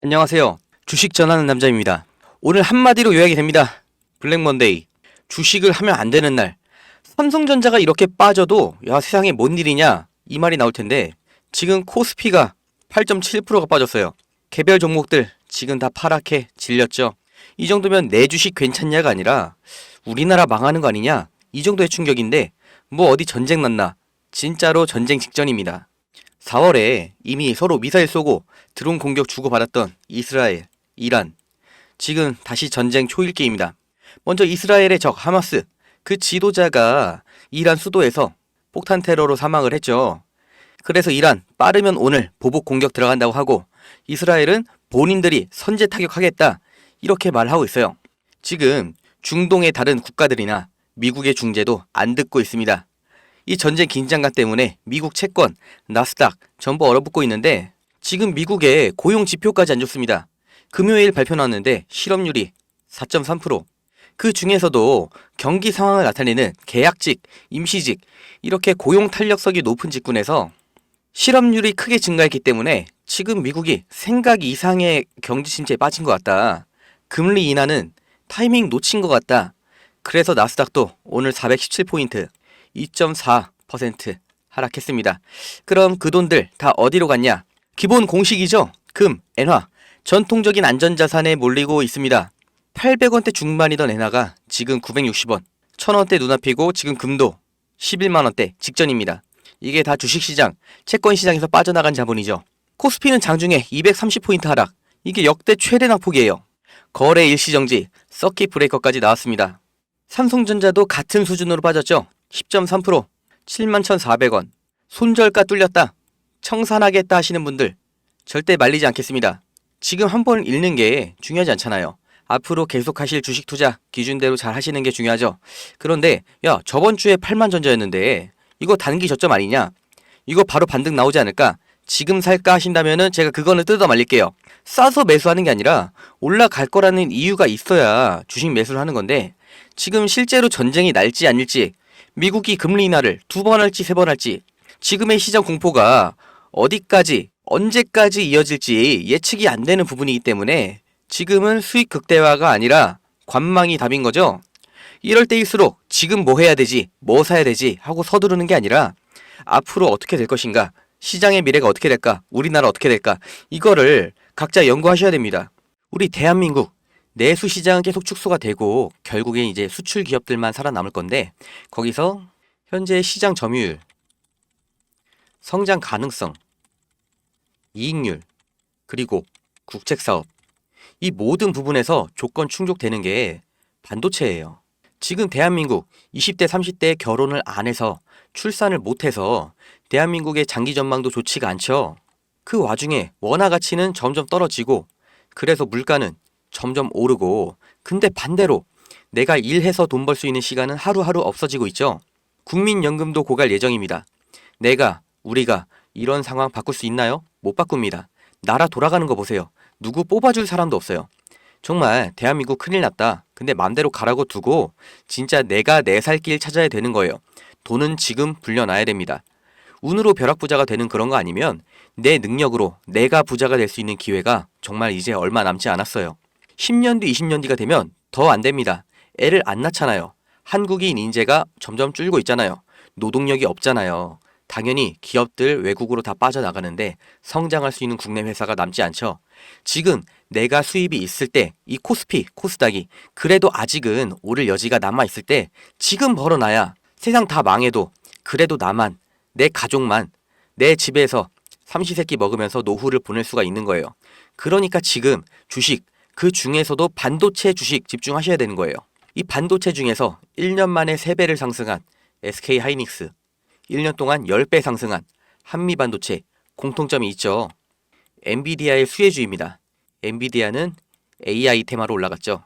안녕하세요. 주식 전하는 남자입니다. 오늘 한마디로 요약이 됩니다. 블랙 먼데이. 주식을 하면 안 되는 날. 삼성전자가 이렇게 빠져도 야 세상에 뭔 일이냐 이 말이 나올 텐데 지금 코스피가 8.7%가 빠졌어요. 개별 종목들 지금 다 파랗게 질렸죠. 이 정도면 내 주식 괜찮냐가 아니라 우리나라 망하는 거 아니냐 이 정도의 충격인데 뭐 어디 전쟁 났나 진짜로 전쟁 직전입니다. 4월에 이미 서로 미사일 쏘고 드론 공격 주고받았던 이스라엘, 이란. 지금 다시 전쟁 초일기입니다. 먼저 이스라엘의 적 하마스. 그 지도자가 이란 수도에서 폭탄 테러로 사망을 했죠. 그래서 이란 빠르면 오늘 보복 공격 들어간다고 하고 이스라엘은 본인들이 선제 타격하겠다 이렇게 말하고 있어요. 지금 중동의 다른 국가들이나 미국의 중재도 안 듣고 있습니다. 이 전쟁 긴장감 때문에 미국 채권, 나스닥 전부 얼어붙고 있는데 지금 미국의 고용 지표까지 안 좋습니다. 금요일 발표 나왔는데 실업률이 4.3%. 그 중에서도 경기 상황을 나타내는 계약직, 임시직 이렇게 고용 탄력성이 높은 직군에서 실업률이 크게 증가했기 때문에 지금 미국이 생각 이상의 경기 침체에 빠진 것 같다. 금리 인하는 타이밍 놓친 것 같다. 그래서 나스닥도 오늘 417포인트, 2.4% 하락했습니다. 그럼 그 돈들 다 어디로 갔냐? 기본 공식이죠. 금, 엔화, 전통적인 안전자산에 몰리고 있습니다. 800원대 중반이던 엔화가 지금 960원, 1000원대 눈앞이고 지금 금도 11만원대 직전입니다. 이게 다 주식시장, 채권시장에서 빠져나간 자본이죠. 코스피는 장중에 230포인트 하락, 이게 역대 최대 낙폭이에요. 거래 일시정지, 서킷 브레이커까지 나왔습니다. 삼성전자도 같은 수준으로 빠졌죠. 10.3%, 71,400원. 손절가 뚫렸다. 청산하겠다 하시는 분들 절대 말리지 않겠습니다. 지금 한번 잃는 게 중요하지 않잖아요. 앞으로 계속 하실 주식 투자 기준대로 잘 하시는 게 중요하죠. 그런데 야 저번 주에 8만 전자였는데 이거 단기 저점 아니냐? 이거 바로 반등 나오지 않을까? 지금 살까 하신다면은 제가 그거는 뜯어 말릴게요. 싸서 매수하는 게 아니라 올라갈 거라는 이유가 있어야 주식 매수를 하는 건데 지금 실제로 전쟁이 날지 아닐지 미국이 금리 인하를 두 번 할지 세 번 할지 지금의 시장 공포가 어디까지 언제까지 이어질지 예측이 안 되는 부분이기 때문에 지금은 수익 극대화가 아니라 관망이 답인 거죠. 이럴 때일수록 지금 뭐 해야 되지, 뭐 사야 되지 하고 서두르는 게 아니라 앞으로 어떻게 될 것인가, 시장의 미래가 어떻게 될까, 우리나라 어떻게 될까 이거를 각자 연구하셔야 됩니다. 우리 대한민국 내수 시장은 계속 축소가 되고 결국엔 이제 수출 기업들만 살아남을 건데 거기서 현재 시장 점유율, 성장 가능성, 이익률, 그리고 국책 사업 이 모든 부분에서 조건 충족되는 게 반도체예요. 지금 대한민국 20대 30대 결혼을 안 해서 출산을 못 해서 대한민국의 장기 전망도 좋지가 않죠. 그 와중에 원화 가치는 점점 떨어지고 그래서 물가는 점점 오르고 근데 반대로 내가 일해서 돈 벌 수 있는 시간은 하루하루 없어지고 있죠. 국민연금도 고갈 예정입니다. 내가 우리가 이런 상황 바꿀 수 있나요? 못 바꿉니다. 나라 돌아가는 거 보세요. 누구 뽑아줄 사람도 없어요. 정말 대한민국 큰일 났다. 근데 맘대로 가라고 두고 진짜 내가 내 살 길 찾아야 되는 거예요. 돈은 지금 불려놔야 됩니다. 운으로 벼락부자가 되는 그런 거 아니면 내 능력으로 내가 부자가 될 수 있는 기회가 정말 이제 얼마 남지 않았어요. 10년 뒤, 20년 뒤가 되면 더 안 됩니다. 애를 안 낳잖아요. 한국인 인재가 점점 줄고 있잖아요. 노동력이 없잖아요. 당연히 기업들 외국으로 다 빠져나가는데 성장할 수 있는 국내 회사가 남지 않죠. 지금 내가 수입이 있을 때 이 코스피, 코스닥이 그래도 아직은 오를 여지가 남아 있을 때 지금 벌어놔야 세상 다 망해도 그래도 나만 내 가족만 내 집에서 삼시세끼 먹으면서 노후를 보낼 수가 있는 거예요. 그러니까 지금 주식 그 중에서도 반도체 주식 집중하셔야 되는 거예요. 이 반도체 중에서 1년 만에 3배를 상승한 SK 하이닉스, 1년 동안 10배 상승한 한미 반도체 공통점이 있죠. 엔비디아의 수혜주입니다. 엔비디아는 AI 테마로 올라갔죠.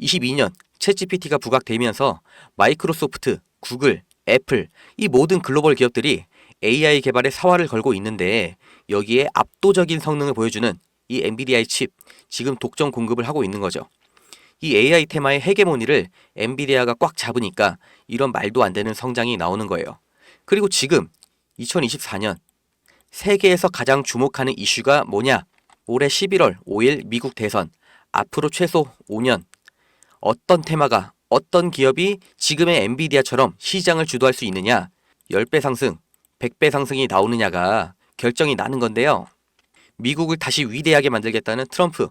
22년 챗GPT가 부각되면서 마이크로소프트, 구글, 애플 이 모든 글로벌 기업들이 AI 개발에 사활을 걸고 있는데 여기에 압도적인 성능을 보여주는 이 엔비디아의 칩 지금 독점 공급을 하고 있는 거죠. 이 AI 테마의 헤게모니를 엔비디아가 꽉 잡으니까 이런 말도 안 되는 성장이 나오는 거예요. 그리고 지금 2024년 세계에서 가장 주목하는 이슈가 뭐냐? 올해 11월 5일 미국 대선 앞으로 최소 5년 어떤 테마가 어떤 기업이 지금의 엔비디아처럼 시장을 주도할 수 있느냐 10배 상승, 100배 상승이 나오느냐가 결정이 나는 건데요. 미국을 다시 위대하게 만들겠다는 트럼프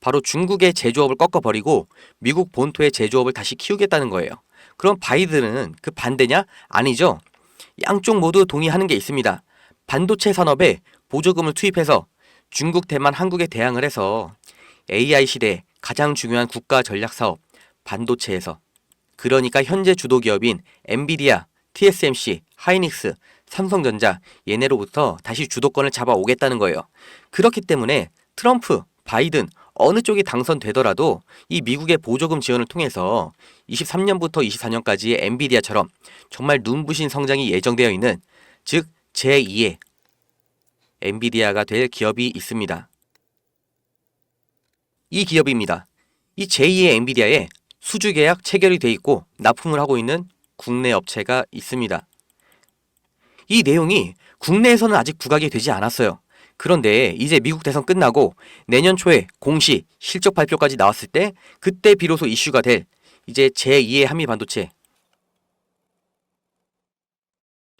바로 중국의 제조업을 꺾어버리고 미국 본토의 제조업을 다시 키우겠다는 거예요. 그럼 바이든은 그 반대냐? 아니죠. 양쪽 모두 동의하는 게 있습니다. 반도체 산업에 보조금을 투입해서 중국, 대만, 한국에 대항을 해서 AI 시대 가장 중요한 국가 전략 사업 반도체에서 그러니까 현재 주도 기업인 엔비디아, TSMC, 하이닉스, 삼성전자 얘네로부터 다시 주도권을 잡아오겠다는 거예요. 그렇기 때문에 트럼프, 바이든 어느 쪽이 당선되더라도 이 미국의 보조금 지원을 통해서 23년부터 24년까지의 엔비디아처럼 정말 눈부신 성장이 예정되어 있는 즉 제2의 엔비디아가 될 기업이 있습니다. 이 기업입니다. 이 제2의 엔비디아에 수주 계약 체결이 돼 있고 납품을 하고 있는 국내 업체가 있습니다. 이 내용이 국내에서는 아직 부각이 되지 않았어요. 그런데 이제 미국 대선 끝나고 내년 초에 공시 실적 발표까지 나왔을 때 그때 비로소 이슈가 될 이제 제2의 한미 반도체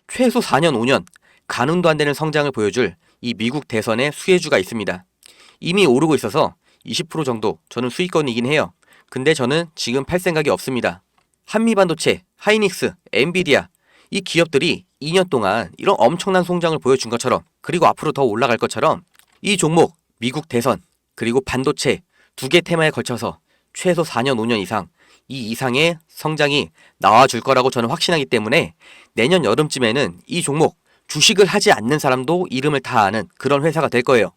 최소 4년 5년 가늠도 안 되는 성장을 보여줄 이 미국 대선의 수혜주가 있습니다. 이미 오르고 있어서 20% 정도 저는 수익권이긴 해요. 근데 저는 지금 팔 생각이 없습니다. 한미 반도체, 하이닉스, 엔비디아 이 기업들이 2년 동안 이런 엄청난 성장을 보여준 것처럼 그리고 앞으로 더 올라갈 것처럼 이 종목 미국 대선 그리고 반도체 두 개 테마에 걸쳐서 최소 4년 5년 이상 이 이상의 성장이 나와줄 거라고 저는 확신하기 때문에 내년 여름쯤에는 이 종목 주식을 하지 않는 사람도 이름을 다 아는 그런 회사가 될 거예요.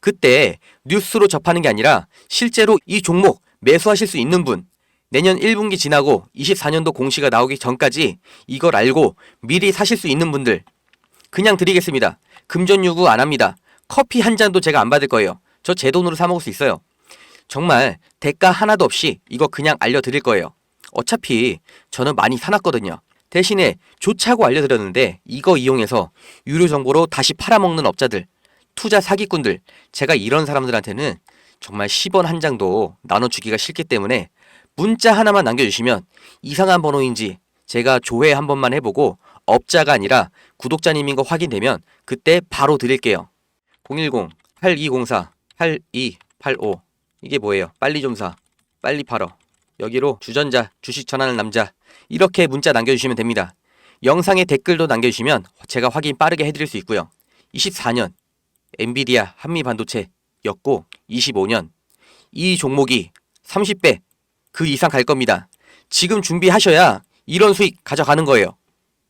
그때 뉴스로 접하는 게 아니라 실제로 이 종목 매수하실 수 있는 분 내년 1분기 지나고 24년도 공시가 나오기 전까지 이걸 알고 미리 사실 수 있는 분들 그냥 드리겠습니다. 금전 요구 안 합니다. 커피 한 잔도 제가 안 받을 거예요. 저 제 돈으로 사 먹을 수 있어요. 정말 대가 하나도 없이 이거 그냥 알려드릴 거예요. 어차피 저는 많이 사놨거든요. 대신에 좋자고 알려드렸는데 이거 이용해서 유료 정보로 다시 팔아먹는 업자들, 투자 사기꾼들, 제가 이런 사람들한테는 정말 10원 한 장도 나눠주기가 싫기 때문에 문자 하나만 남겨주시면 이상한 번호인지 제가 조회 한 번만 해보고 업자가 아니라 구독자님인 거 확인되면 그때 바로 드릴게요. 010-8204-8285 이게 뭐예요? 빨리 좀 사. 빨리 팔어. 여기로 주전자, 주식 전하는 남자 이렇게 문자 남겨주시면 됩니다. 영상에 댓글도 남겨주시면 제가 확인 빠르게 해드릴 수 있고요. 24년 엔비디아 한미 반도체였고 25년 이 종목이 30배 그 이상 갈 겁니다. 지금 준비하셔야 이런 수익 가져가는 거예요.